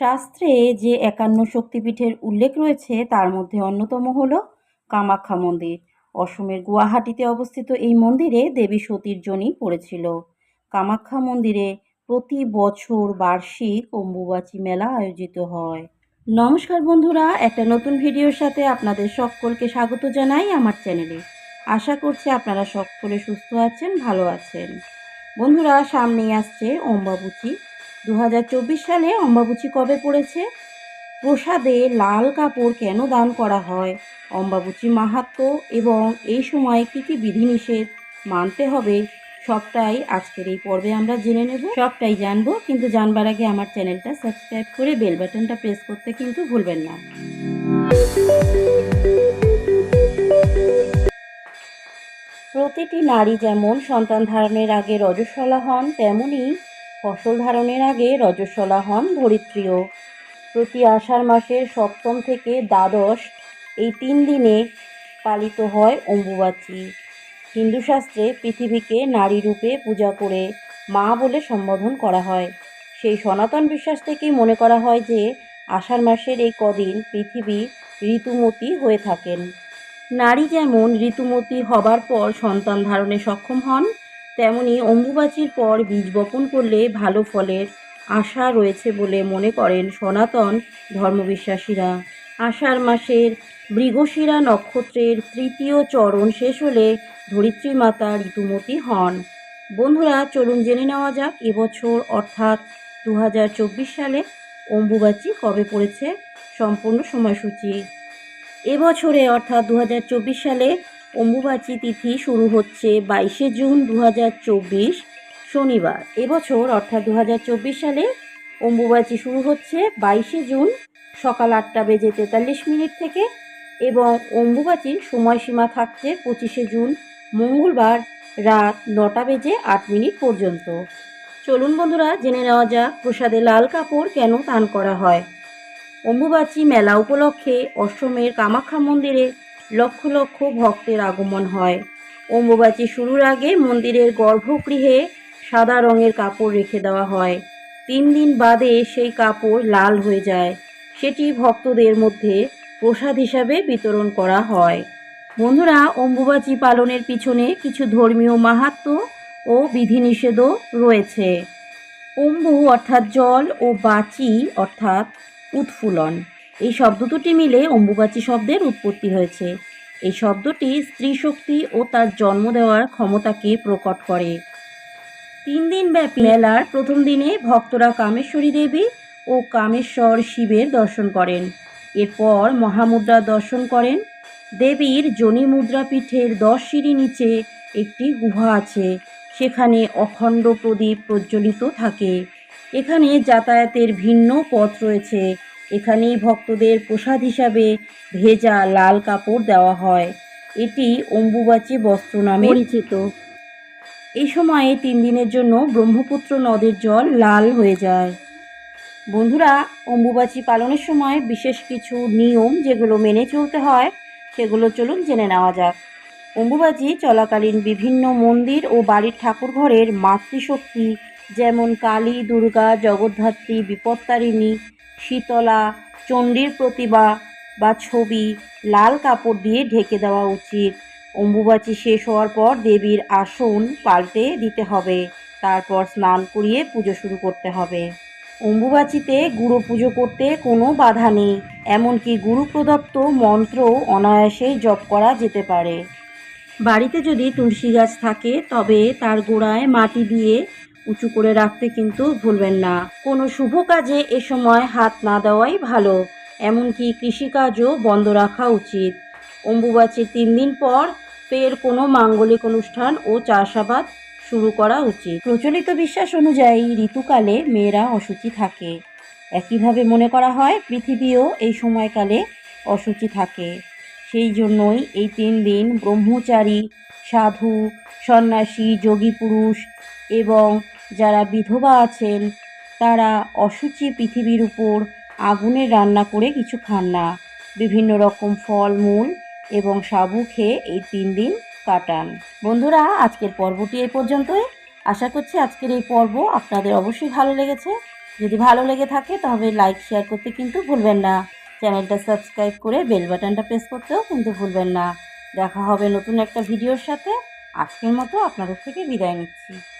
শাস্ত্রে যে একান্ন শক্তিপীঠের উল্লেখ রয়েছে, তার মধ্যে অন্যতম হল কামাখ্যা মন্দির। অসমের গুয়াহাটিতে অবস্থিত এই মন্দিরে দেবী সতীর জনি পড়েছিল। কামাখ্যা মন্দিরে প্রতি বছর বার্ষিক অম্বুবাচী মেলা আয়োজিত হয়। নমস্কার বন্ধুরা, একটা নতুন ভিডিওর সাথে আপনাদের সকলকে স্বাগত জানাই আমার চ্যানেলে। আশা করছি আপনারা সকলে সুস্থ আছেন, ভালো আছেন। বন্ধুরা, সামনেই আসছে অম্বাবুচি দু হাজার চব্বিশ সালে অম্বাবুচি কবে পড়েছে? প্রসাদে লাল কাপড় কেন দান করা হয়? অম্বাবুচি মাহাত্ম এবং এই সময় কী কী বিধিনিষেধ মানতে হবে? সবটাই আজকের এই পর্বে আমরা জেনে নেব। সবটাই জানব, কিন্তু জানবার আগে আমার চ্যানেলটা সাবস্ক্রাইব করে বেল বাটনটা প্রেস করতে কিন্তু ভুলবেন না। প্রতিটি নারী যেমন সন্তান ধারণের আগে রজস্বলা হন, তেমনি ফসল ধারণের আগে রজস্বলা হন ধরিত্রীও। প্রতি আষাঢ় মাসের সপ্তম থেকে দ্বাদশ এই তিন দিনে পালিত হয় অম্বুবাচী। হিন্দু শাস্ত্রে পৃথিবীকে নারী রূপে পূজা করে মা বলে সম্বোধন করা হয়। সেই সনাতন বিশ্বাস থেকেই মনে করা হয় যে, আষাঢ় মাসের এই কদিন পৃথিবী ঋতুমতী হয়ে থাকেন। নারী যেমন ঋতুমতী হবার পর সন্তান ধারণে সক্ষম হন তেমনি অম্বুবাচীর পর বীজ বপন করলে ভালো ফলের আশা রয়েছে বলে মনে করেন সনাতন ধর্মবিশ্বাসীরা। আষাঢ় মাসের মৃগশিরা নক্ষত্রের তৃতীয় চরণ শেষ হলে ধরিত্রী মাতা ঋতুমতি হন। বন্ধুরা, চলুন জেনে নেওয়া যাক, এবছর অর্থাৎ দু হাজার চব্বিশ সালে অম্বুবাচী কবে পড়েছে, সম্পূর্ণ সময়সূচি। এবছরে অর্থাৎ দু হাজার চব্বিশ সালে অম্বুবাচী তিথি শুরু হচ্ছে বাইশে জুন দু হাজার চব্বিশ শনিবার। এবছর অর্থাৎ দু হাজার চব্বিশ সালে অম্বুবাচী শুরু হচ্ছে বাইশে জুন সকাল আটটা বেজে তেতাল্লিশ মিনিট থেকে এবং অম্বুবাচীর সময়সীমা থাকছে পঁচিশে জুন মঙ্গলবার রাত নটা বেজে আট মিনিট পর্যন্ত। চলুন বন্ধুরা, জেনে নেওয়া যাক প্রসাদে লাল কাপড় কেন দান করা হয়। অম্বুবাচী মেলা উপলক্ষে অসমের কামাখ্যা মন্দিরে লক্ষ লক্ষ ভক্তের আগমন হয়। অম্বুবাচী শুরুর আগে মন্দিরের গর্ভগৃহে সাদা রঙের কাপড় রেখে দেওয়া হয়। তিন দিন বাদে সেই কাপড় লাল হয়ে যায়। সেটি ভক্তদের মধ্যে প্রসাদ হিসাবে বিতরণ করা হয়। বন্ধুরা, অম্বুবাচী পালনের পিছনে কিছু ধর্মীয় মাহাত্ম ও বিধিনিষেধও রয়েছে। অম্বু অর্থাৎ জল ও বাচি অর্থাৎ উৎফুলন। এই শব্দ দুটি মিলে অম্বুবাচী শব্দের উৎপত্তি হয়েছে। এই শব্দটি স্ত্রী শক্তি ও তার জন্ম দেওয়ার ক্ষমতাকে প্রকট করে। তিন দিন ব্যাপী মেলার প্রথম দিনে ভক্তরা কামেশ্বরী দেবী ও কামেশ্বর শিবের দর্শন করেন। এরপর মহামুদ্রা দর্শন করেন। দেবীর জনি মুদ্রা পীঠের দশ সিঁড়ি নিচে একটি গুহা আছে। সেখানে অখণ্ড প্রদীপ প্রজ্বলিত থাকে। এখানে যাতায়াতের ভিন্ন পথ রয়েছে। এখানেই ভক্তদের প্রসাদ হিসাবে ভেজা লাল কাপড় দেওয়া হয়। এটি অম্বুবাচী বস্ত্র নামে পরিচিত। এই সময়ে তিন দিনের জন্য ব্রহ্মপুত্র নদের জল লাল হয়ে যায়। বন্ধুরা, অম্বুবাচী পালনের সময় বিশেষ কিছু নিয়ম যেগুলো মেনে চলতে হয়, সেগুলো চলুন জেনে নেওয়া যাক। অম্বুবাচী চলাকালীন বিভিন্ন মন্দির ও বাড়ির ঠাকুর ঘরের মাতৃশক্তি যেমন কালী, দুর্গা, জগদ্ধাত্রী, বিপত্তারিণী, শীতলা, চণ্ডীর প্রতিভা বা ছবি লাল কাপড় দিয়ে ঢেকে দেওয়া উচিত। অম্বুবাচী শেষ হওয়ার পর দেবীর আসন পাল্টে দিতে হবে। তারপর স্নান করিয়ে পুজো শুরু করতে হবে। অম্বুবাচীতে গুরু পুজো করতে কোনো বাধা নেই, এমনকি গুরু প্রদত্ত মন্ত্র অনায়াসেই জপ করা যেতে পারে। বাড়িতে যদি তুলসী গাছ থাকে, তবে তার গোড়ায় মাটি দিয়ে উঁচু করে রাখতে কিন্তু ভুলবেন না। কোনো শুভ কাজে এ সময় হাত না দেওয়াই ভালো। এমনকি কৃষিকাজও বন্ধ রাখা উচিত। অম্বুবাচীর তিন দিন পর ফের কোনো মাঙ্গলিক অনুষ্ঠান ও চাষাবাদ শুরু করা উচিত। প্রচলিত বিশ্বাস অনুযায়ী ঋতুকালে মেয়েরা অসুচি থাকে। একইভাবে মনে করা হয় পৃথিবীও এই সময়কালে অসুচি থাকে। সেই জন্যই এই তিন দিন ব্রহ্মচারী, সাধু, সন্ন্যাসী, যোগী পুরুষ এবং যারা বিধবা আছেন, তারা অসুচি পৃথিবীর উপর আগুনে রান্না করে কিছু খান না। বিভিন্ন রকম ফল, মূল এবং সাবু খেয়ে এই তিন দিন কাটান। বন্ধুরা, আজকের পর্বটি এই পর্যন্তই। আশা করছি আজকের এই পর্ব আপনাদের অবশ্যই ভালো লেগেছে। যদি ভালো লেগে থাকে তবে লাইক শেয়ার করতে কিন্তু ভুলবেন না। চ্যানেলটা সাবস্ক্রাইব করে বেল বাটনটা প্রেস করতেও কিন্তু ভুলবেন না। দেখা হবে নতুন একটা ভিডিওর সাথে। আজকের মতো আপনাদের থেকে বিদায় নিচ্ছি।